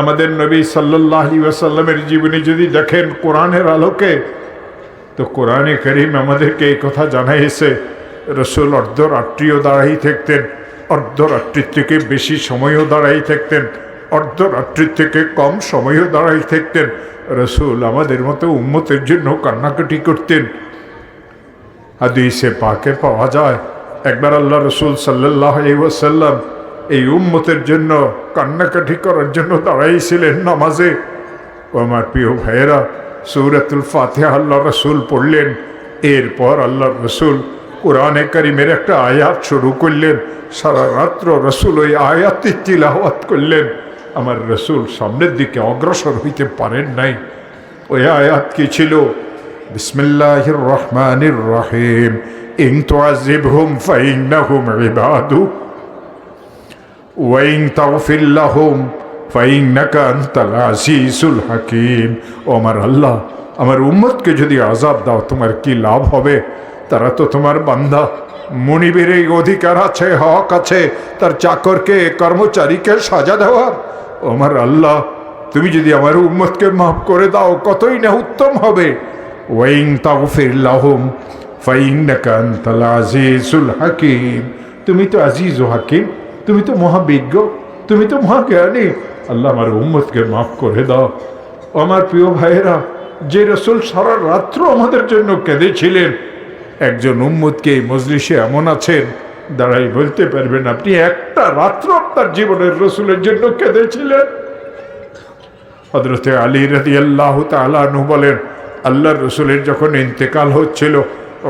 আমাদের নবী সাল্লাহ ওয়াসাল্লামের জীবনী যদি দেখেন কোরআনের আলোকে, তো কোরআনে করিম আমাদেরকে এই কথা জানাইছে, রসুল অর্ধরাত্রিও দাঁড়াই থাকতেন, অর্ধরাত্রির থেকে বেশি সময়ও দাঁড়াই থাকতেন, অর্ধরাত্রির থেকে কম সময়ও দাঁড়াই থাকতেন, রসুল আমাদের মতো উম্মতের জন্য কান্নাকাটি করতেন। হাদিসে পাকে পাওয়া যায়, একবার আল্লাহ রসুল সাল্লাহ ওয়াসাল্লাম এই উম্মতের জন্য, কান্নাকাটি করার জন্য দাঁড়াইছিলেন নামাজে। ও আমার প্রিয় ভাইয়েরা, সৌরাতুল ফাতেহা আল্লাহ রসুল পড়লেন। এরপর আল্লাহ রসুল কোরআনে কারিমের একটা আয়াত শুরু করলেন। সারা রাত্র রসুল ওই আয়াতটি তিলাওয়াত করলেন। আমার রসুল সামনের দিকে অগ্রসর হইতে পারেন নাই। ওই আয়াত কি ছিল? বিসমিল্লাহির রহমানির রহিম। ইন তুআযিবহুম ফাইন্নাহুম ইবাদুক ওয়াইন তাগফির লাহুম ফাইন্নাকা আনতাল আজিজুল হাকিম। ও আমার আল্লাহ, আমার উম্মতকে যদি আজাব দাও, তোমার কি লাভ হবে? তারা তো তোমার বান্ধা মনিবের এই অধিকার আছে, হক আছে, তার চাকরকে, কর্মচারীকে সাজা দেওয়ার। আমার আল্লাহ, তুমি যদি আমার উম্মতকে মাফ করে দাও, কতই না উত্তম হবে। ওয়াইন তাগফির লাহুম ফাইন্নাকা আনতাল আজিজুল হাকিম। তুমি তো আজিজ ও হাকিম। তুমি তো মহাবিজ্ঞ, তুমি তো মহাজ্ঞানী। আল্লাহ আমার উম্মতকে মাফ করে দাও। আমার প্রিয় ভাইয়েরা, যে রসুল সারা রাত্র আমাদের জন্য কেঁদেছিলেন, একজন উম্মতকে এই মজলিসে এমন আছেন, দাঁড়াই বলতে পারবেন, আপনি একটা রাত্র আপনার জীবনের রসুলের জন্য কেঁদেছিলেন। হজরতে আলী রাদি আল্লাহ তালু বলেন আল্লাহ রসুলের যখন ইন্তেকাল হচ্ছিল,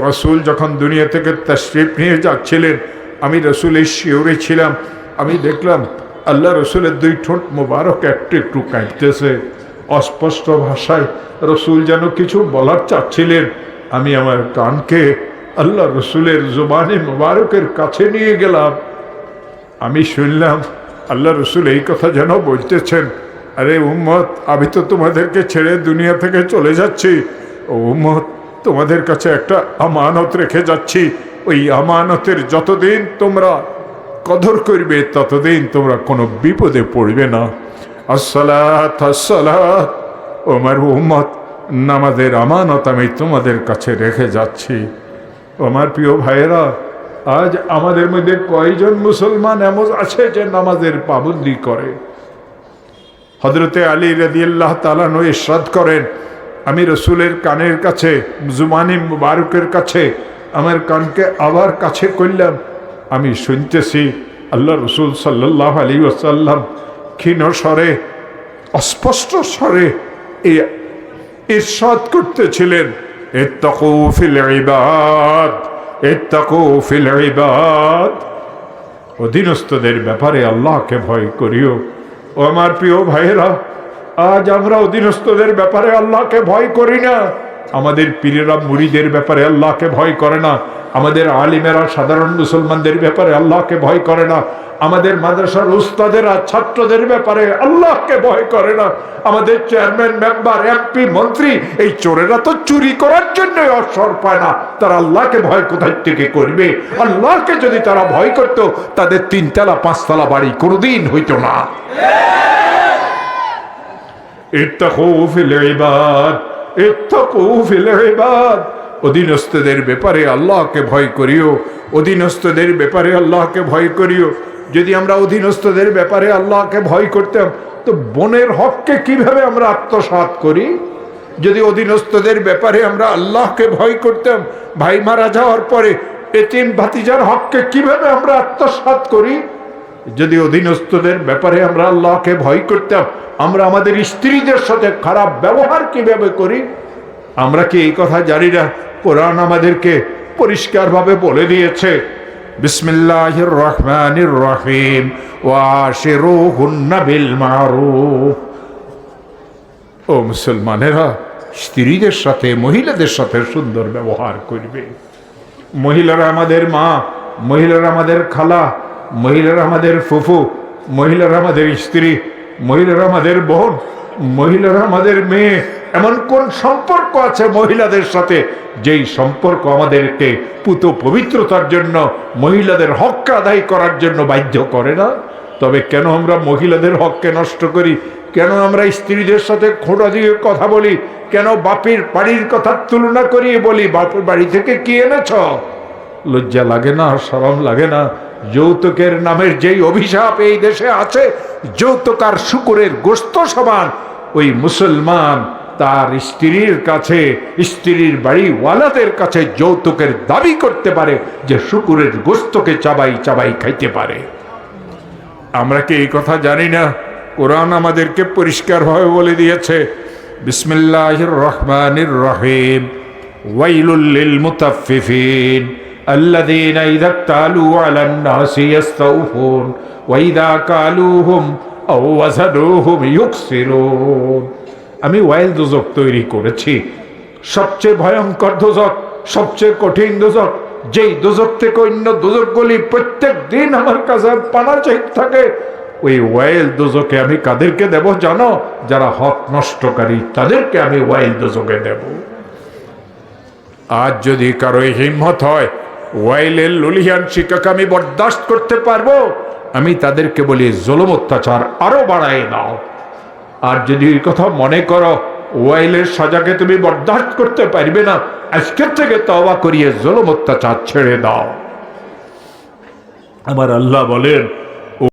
রসুল যখন দুনিয়া থেকে তশরিফ নিয়ে যাচ্ছিলেন আমি রসুলের শিওরে ছিলাম। আমি দেখলাম আল্লাহ রসুলের দুই ঠোঁট মোবারক একটু একটু কাঁপতেছে। অস্পষ্ট ভাষায় রসুল যেন কিছু বলার চাচ্ছিলেন। আমি আমার কানকে আল্লাহ রসুলের জোবানে মোবারকের কাছে নিয়ে গেলাম। আমি শুনলাম আল্লাহ রসুল এই কথা যেন বলতেছেন। আরে উম্মত, আমি তো তোমাদেরকে ছেড়ে দুনিয়া থেকে চলে যাচ্ছি। ও উম্মত, তোমাদের কাছে একটা আমানত রেখে যাচ্ছি। ওই আমানতের যতদিন তোমরা কদর করবে, ততদিন তোমরা কোনো বিপদে পড়বে না। আসসালাত উম্মত, নামাজের আমানত আমি তোমাদের কাছে রেখে যাচ্ছি। আমার প্রিয় ভাইয়েরা, আজ আমাদের মধ্যে কয়জন মুসলমান এমন আছে যে নামাজের পাবন্দি করে? হজরতে আলী রদিয়াল্লাহ তালানো ইরশাদ করেন, আমি রসুলের কানের কাছে, জুমানি মুবারকের কাছে আমার কানকে আবার কাছে করলাম। আমি শুনতেছি আল্লাহ রসুল সাল্লাহ আলী ওসাল্লাম ক্ষীণ স্বরে, অস্পষ্ট স্বরে ইরশাদ করতেছিলেন অধীনস্থদের ব্যাপারে আল্লাহকে ভয় করিও। ও আমার প্রিয় ভাইয়েরা, আজ আমরা অধীনস্থদের ব্যাপারে আল্লাহকে ভয় করি না। আমাদের পীরেরা মুড়িদের ব্যাপারে আল্লাহকে ভয় করে না। আমাদের আলিমেরা, সাধারণ মুসলমানদের ব্যাপারে আল্লাহকে ভয় করে না। আমাদের মাদ্রাসার উস্তাদেরা, ছাত্রদের ব্যাপারে আল্লাহকে ভয় করে না। আমাদের চেয়ারম্যান, মেম্বার, এমপি, মন্ত্রী, এই চোরেরা তো চুরি করার জন্য অসর পায় না। তারা আল্লাহকে ভয় কোথায় থেকে করবে? আল্লাহকে যদি তারা ভয় করত, তাদের তিনতলা, পাঁচতলা বাড়ি কোনোদিন হইতো না। ইত্তাকু ফিল ইবাদ। অধীনস্থদের ব্যাপারে আল্লাহকে ভয় করিও, অধীনস্থদের ব্যাপারে আল্লাহকে ভয় করিও। যদি আমরা অধীনস্থদের ব্যাপারে আল্লাহকে ভয় করতাম, তো বনের হককে কীভাবে আমরা আত্মসাৎ করি? যদি অধীনস্থদের ব্যাপারে আমরা আল্লাহকে ভয় করতাম, ভাই মারা যাওয়ার পরে এতিম ভাতিজার হককে কীভাবে আমরা আত্মসাৎ করি? যদি অধীনস্থদের ব্যাপারে আমরা আল্লাহকে ভয় করতাম, আমরা আমাদের স্ত্রীদের সাথে খারাপ ব্যবহার কীভাবে করি? আমরা কি এই কথা জানি না? কোরআন আমাদেরকে পরিষ্কারভাবে বলে দিয়েছে, বিসমিল্লাহির রহমানির রহিম ওয়াশিরুহুন্না বিল মারুফ। ও মুসলমানেরা, স্ত্রীদের সাথে, মহিলাদের সাথে সুন্দর ব্যবহার করবে। মহিলারা আমাদের মা, মহিলারা আমাদের খালা মহিলারা আমাদের ফুফু, মহিলারা আমাদের স্ত্রী, মহিলারা আমাদের বোন, মহিলারা আমাদের মেয়ে, এমন কোন সম্পর্ক আছে মহিলাদের সাথে যেই সম্পর্ক আমাদেরকে পুত পবিত্রতার জন্য, মহিলাদের হককে আদায় করার জন্য বাধ্য করে না? তবে কেন আমরা মহিলাদের হককে নষ্ট করি? কেন আমরা স্ত্রীদের সাথে খোঁটা দিয়ে কথা বলি? কেন বাপের বাড়ির কথা তুলনা করিয়ে বলি? বাপের বাড়ি থেকে কি এনেছ? লজ্জা লাগে না? সরম লাগে না? যৌতুকের নামের যেই অভিশাপ এই দেশে আছে যৌতুক আর শুকুরের গোস্ত সমান ওই মুসলমান তার স্ত্রীর কাছে, স্ত্রীর বাড়িওয়ালাদের কাছে যৌতুকের দাবি করতে পারে যে শুকুরের গোস্তকে চাবাই চাবাই খাইতে পারে। আমরা কি এই কথা জানি না? কোরআন আমাদেরকে পরিষ্কারভাবে বলে দিয়েছে, বিসমিল্লাহির রহমানির রহিম, ওয়াইলুল লিল মুতাফফিফিন। الذين إذا اكتالوا على الناس يستوفون وإذا كالوهم أو وزنوهم يكسرون আমি ওয়াইল দোজক তৈরি করেছি সবচেয়ে ভয়ঙ্কর দোজক সবচেয়ে কঠিন দোজক যেই দোজক থেকে অন্য দোজকগুলি প্রত্যেক দিন আমার কাছে পানা চাইতে থাকে ওই ওয়াইল দোজকে আমি কাদেরকে দেব জানো যারা হক নষ্টকারী তাদেরকে আমি ওয়াইল দোজকে দেব আজ যদি কারো এই হিম্মত হয় ওয়াইলের লুলিয়ান শিক্ষাকে আমি বরদাস্ত করতে পারব? আমি তাদেরকে বলি, জলম অত্যাচার আরও বাড়াই দাও আর যদি এই কথা মনে করো, ওয়াইলের সাজাকে তুমি বরদাস্ত করতে পারবে না, আজকের থেকে তবা করিয়ে জলম অত্যাচার ছেড়ে দাও। আমার আল্লাহ বলেন